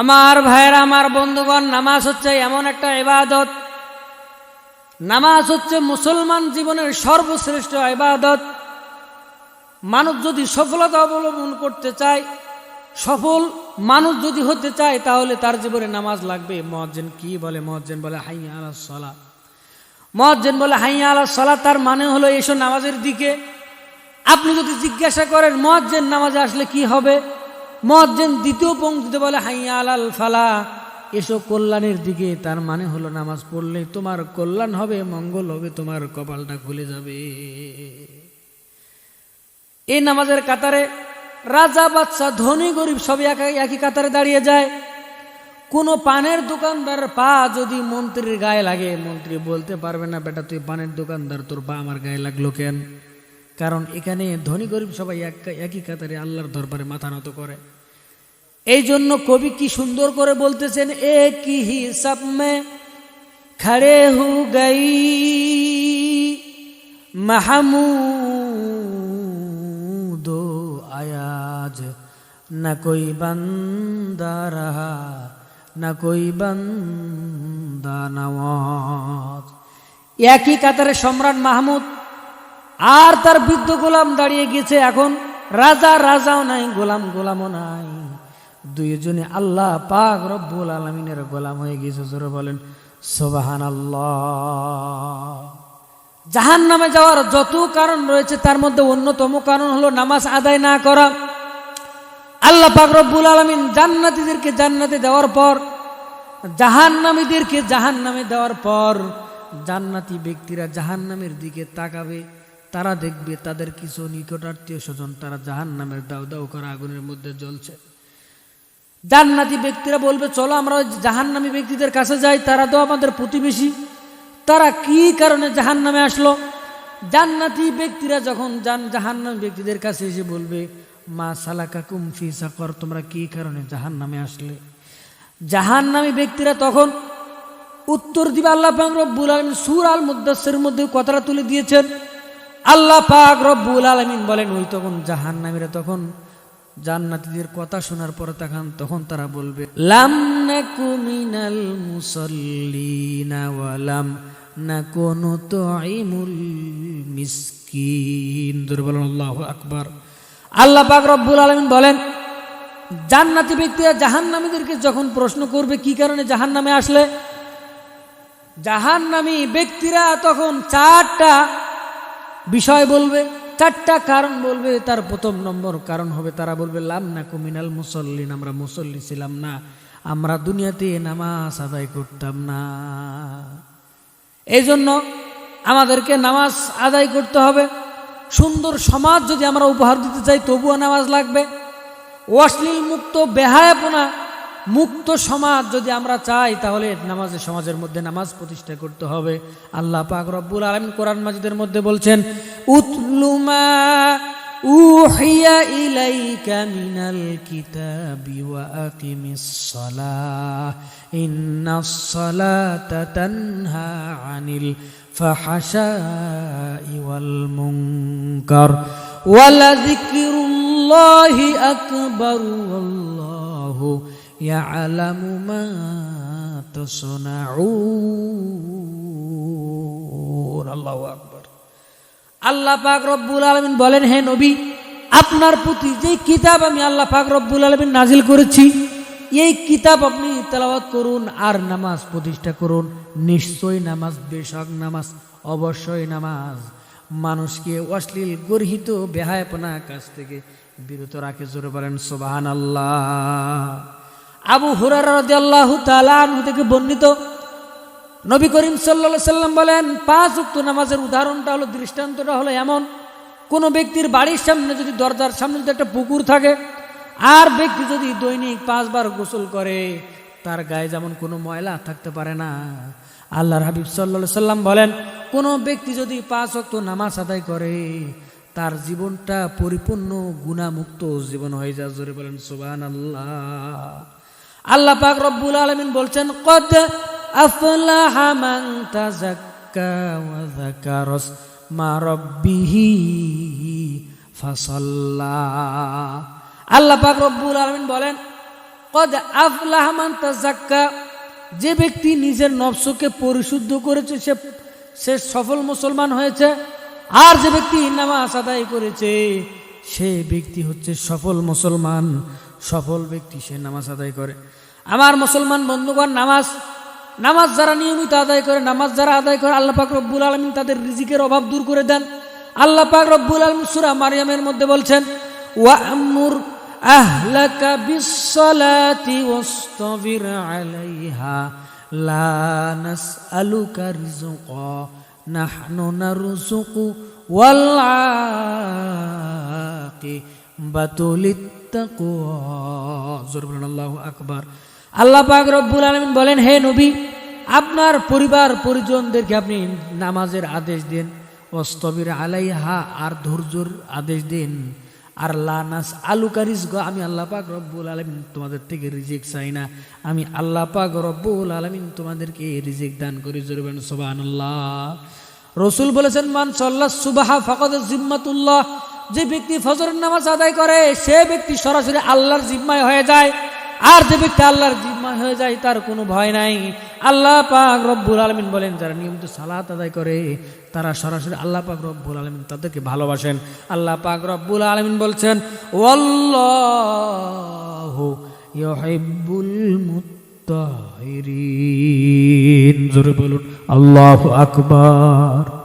আমার ভাইয়েরা, আমার বন্ধুগণ, নামাজ হচ্ছে এমন একটা এবাদত নামাজ হচ্ছে মুসলমান জীবনের সর্বশ্রেষ্ঠ ইবাদত। মানুষ যদি সফলতা অবলম্বন করতে চায়, সফল মানুষ যদি হতে চায়, তাহলে তার জীবনে নামাজ লাগবে। মজ্জেন কি বলে? মজ্জেন বলে হাইয়া আলা সলা মজ্জেন বলে, হাই আলা সলা তার মানে হলো এসো নামাজের দিকে। আপনি যদি জিজ্ঞাসা করেন মজ্জেন নামাজে আসলে কি হবে? মজ্জেন দ্বিতীয় পঙ্ক্তিতে বলে হাইয়া আলাল ফালা। এসো কল্যাণের দিকে, তার মানে হলো নামাজ পড়লে তোমার কল্যাণ হবে, মঙ্গল হবে, তোমার কপালটা খুলে যাবে। এই নামাজের কাতারে রাজা বাচ্চা ধনী, গরিব সবই একই একই কাতারে দাঁড়িয়ে যায়। কোনো পানের দোকানদার পা যদি মন্ত্রীর গায়ে লাগে, মন্ত্রী বলতে পারবে না, বেটা, তুই পানের দোকানদার, তোর পা আমার গায়ে লাগল কেন? কারণ এখানে ধনী গরিব সবাই একই কাতারে আল্লাহর দরবারে মাথা নত করে। এই জন্য কবি কি সুন্দর করে বলতেছেন একই হিসাব মে খড়ে হু গাই মাহামু দো আয়াজ। না কই বান্দা রাহা, না কই বান্দা নওয়াজ একই কাতারে সম্রাট মাহমুদ আর তার বৃদ্ধ গোলাম দাঁড়িয়ে গেছে এখন। রাজা, রাজাও নাই, গোলাম, গোলামও নাই। দুইজনে আল্লাহ পাক রব্বুল আলমিনের গোলাম হয়ে গেছে, জোরে বলেন সোবাহান জাহান নামে যাওয়ার যত কারণ রয়েছে, তার মধ্যে অন্যতম কারণ হলো নামাজ আদায় না করা। আল্লাহ পাক রব্বুল আলমিন জান্নাতীদেরকে জান্নাতে দেওয়ার পর, জাহান্নামীদেরকে জাহান নামে দেওয়ার পর, জান্নাতি ব্যক্তিরা জাহান্নামের দিকে তাকাবে। তারা দেখবে তাদের কিছু নিকটাত্মীয় স্বজন, তারা জাহান নামের দাউ দাউ করা আগুনের মধ্যে জ্বলছে। জান্নাতি ব্যক্তিরা বলবে, চলো আমরা ওই জাহান্নামী ব্যক্তিদের কাছে যাই, তারা তো আমাদের প্রতিবেশী। তারা কি কারণে জাহান নামে আসলো? জান্নাতি ব্যক্তিরা যখন জান, জাহান্নামী ব্যক্তিদের কাছে এসে বলবে, মা সালাকা কুমফি সাকর, তোমরা কি কারণে জাহান নামে আসলে? জাহান্নামী ব্যক্তিরা তখন উত্তর দিবে, আল্লাহ রব্বুল আলমিন সুর আল মুদাসের মধ্যে কথাটা তুলে দিয়েছেন আল্লাহ পাক রব্বুল আলমিন বলেন, ওই তখন জাহান্নামীরা তখন জান্নাতীদের কথা শোনার পরে তখন তখন তারা বলবে, লাম নাকু মিনাল মুসাল্লিনা ওয়ালাম নাকুনু তুইমুল মিসকিন। দূর বলেন, আল্লাহু আকবার। আল্লাহ পাক রব্বুল আলামিন বলেন, জান্নাতি ব্যক্তিরা জাহান্নামীদেরকে যখন প্রশ্ন করবে, কি কারণে জাহান্নামে আসলে? জাহান্নামী ব্যক্তিরা তখন চারটা বিষয় বলবে, চারটা কারণ বলবে, তার প্রথম নম্বর কারণ হবে, তারা বলবে, লাম না কুমিনাল মুসল্লিন, আমরা মুসল্লি ছিলাম না, আমরা দুনিয়াতে নামাজ আদায় করতাম না। এই জন্য আমাদেরকে নামাজ আদায় করতে হবে। সুন্দর সমাজ যদি আমরা উপহার দিতে চাই, তবুও নামাজ লাগবে। অশ্লীল মুক্ত বেহায়াপনা মুক্ত সমাজ যদি আমরা চাই, তাহলে নামাজের সমাজের মধ্যে নামাজ প্রতিষ্ঠা করতে হবে। আল্লাহ পাক রব্বুল আলমিন কোরআন মাজিদের মধ্যে বলছেন উতলুমা উহিয়া ইলাইকা মিনাল কিতাবি ওয়া আকিমিস সালাহ। ইন্নাস সালাতা তানহা আনিল ফাহশাই ওয়াল মুনকার। ওয়ালাযিকরুল্লাহি আকবার, ওয়াল্লাহু তাসনাউন আল্লাহু আকবার। আল্লাহ পাক রব্বুল আলমিন বলেন, হে নবী, আপনার প্রতি যে কিতাব আমি আল্লাহ পাক রব্বুল আলমিন নাজিল করেছি, এই কিতাব আপনি তেলাওয়াত করুন আর নামাজ প্রতিষ্ঠা করুন। নিশ্চয়ই নামাজ বেশক নামাজ, অবশ্যই নামাজ। মানুষকে অশ্লীল, গর্হিত, বেহায়পনা কাছ থেকে বিরত রাখে। জোরে বলেন সোবাহান আল্লাহ আবু হুরার আল্লাহ তালান থেকে বর্ণিত। নবী করিম সাল্লা সাল্লাম বলেন, পাঁচ উক্ত নামাজের উদাহরণটা হলো, দৃষ্টান্তটা হলো এমন, কোনো ব্যক্তির বাড়ির সামনে যদি দরজার সামনে যদি একটা পুকুর থাকে, আর ব্যক্তি যদি দৈনিক পাঁচবার গোসল করে, তার গায়ে যেমন কোনো ময়লা থাকতে পারে না। আল্লাহর হাবিব সাল্লা সাল্লাম বলেন, কোনো ব্যক্তি যদি পাঁচ অক্ত নামাজ আদায় করে, তার জীবনটা পরিপূর্ণ গুণামুক্ত জীবন হয়ে যায়। জোরে বলেন সুবান আল্লাহ আল্লাহ পাক রব্বুল আলমিন বলছেন, কদ আল্লাহ আলমিন বলেন যে ব্যক্তি নিজের নফসকে পরিশুদ্ধ করেছে, সে সে সফল মুসলমান হয়েছে, আর যে ব্যক্তি নামাজ আদায় করেছে সে ব্যক্তি হচ্ছে সফল মুসলমান। সফল ব্যক্তি সে নামাজ আদায় করে। আমার মুসলমান বন্ধুগণ, নামাজ নামাজ যারা নিয়মিত আদায় করে, নামাজ যারা আদায় করে, আল্লাহ পাক রব্বুল আলমিন তাদের রিজিকের অভাব দূর করে দেন। আল্লাহ পাক রব্বুল আলমিন সুরা মারিয়ামের মধ্যে বলছেন ওয়ামুর আহলাকা বিসসালাতি ওয়াসতাবির আলাইহা, লা নাসআলুকা রিজকা নাহনু নারযুকু ওয়াল আকিবাতু লিত্তাকওয়া জোরে আল্লাহু আকবার। আল্লাহ পাক রব্বুল আলামিন বলেন, হে নবী, আপনার পরিবার পরিজনদেরকে আপনি নামাজের আদেশ দেন। অস্তবির আলাইহা আর ধৈর্যর আদেশ দিন। আর লানাস আলু কারিস গো আমি আল্লাহ পাক রব্বুল আলমিন তোমাদের থেকে রিজেক চাই না। আমি আল্লাহ পাক রব্বুল আলমিন তোমাদেরকে রিজেক দান করি। জরবেন আল্লাহ রসুল বলেছেন, মান সাল্লাহ সুবাহা ফকদ জিম্মাতুল্লাহ। যে ব্যক্তি ফজরের নামাজ আদায় করে, সে ব্যক্তি সরাসরি আল্লাহর জিম্মায় হয়ে যায়। আর যে ব্যক্তি আল্লাহর জিম্মায় হয়ে যায়, তার কোনো ভয় নাই। আল্লাহ পাক রব্বুল আলমিন বলেন, যারা নিয়মিত সালাত আদায় করে, তারা সরাসরি আল্লাহ পাক রব্বুল আলমিন তাদেরকে ভালোবাসেন। আল্লাহ পাক রব্বুল আলমিন বলছেন জোরে বলুন, আল্লাহু আকবার।